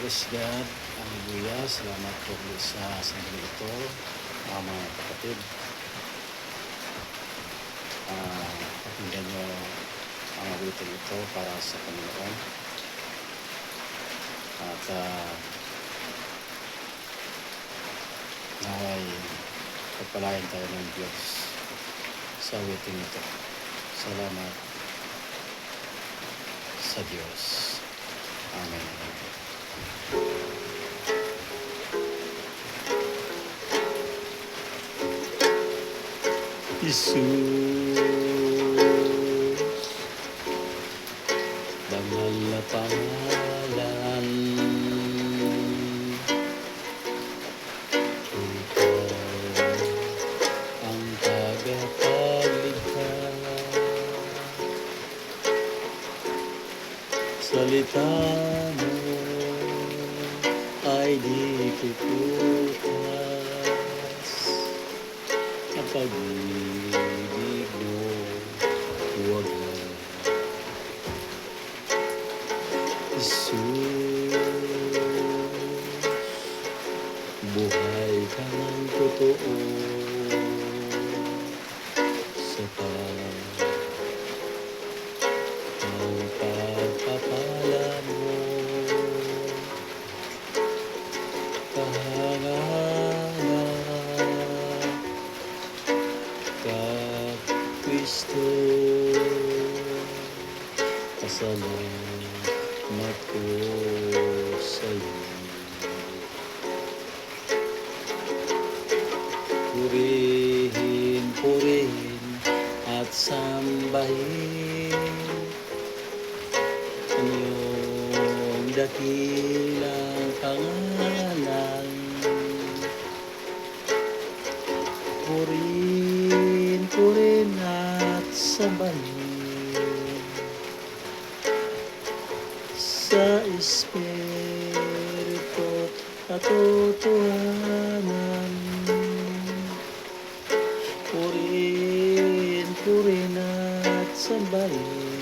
Praise God. Hallelujah. Salamat po sa sandali ito, mga mga kapatid. Ah, pakinggan nyo ang awitin ito para sa Panginoon. At uh, naway pagpalain tayo ng Diyos sa awitin ito. Salamat sa Diyos. Amen. Jesus Bangal na Ikaw ang tagapaglikha. Salita mo ay di kukutas Ang pag-ibig mo huwag na Jesus Buhay ka ng totoo. Sa pag Kristo pasalamat ko sa iyo Purihin, purihin at sambahin ang iyong dakilang pangalan. Purihin, purihin at sambahin sa Espiritu katotohanan. Purihin, purihin at sambahin.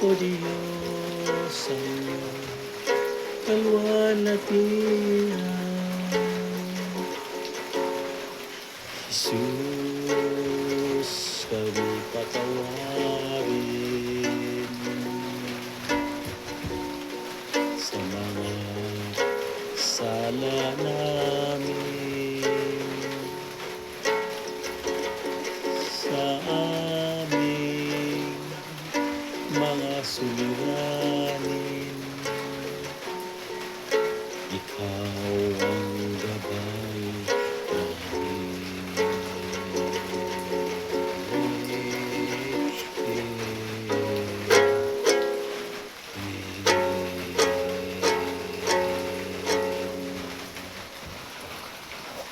O Diyos iyong kalwalatian. Jesus, kami patawarin sa mga sala namin sa aming mga suliranin ikaw ang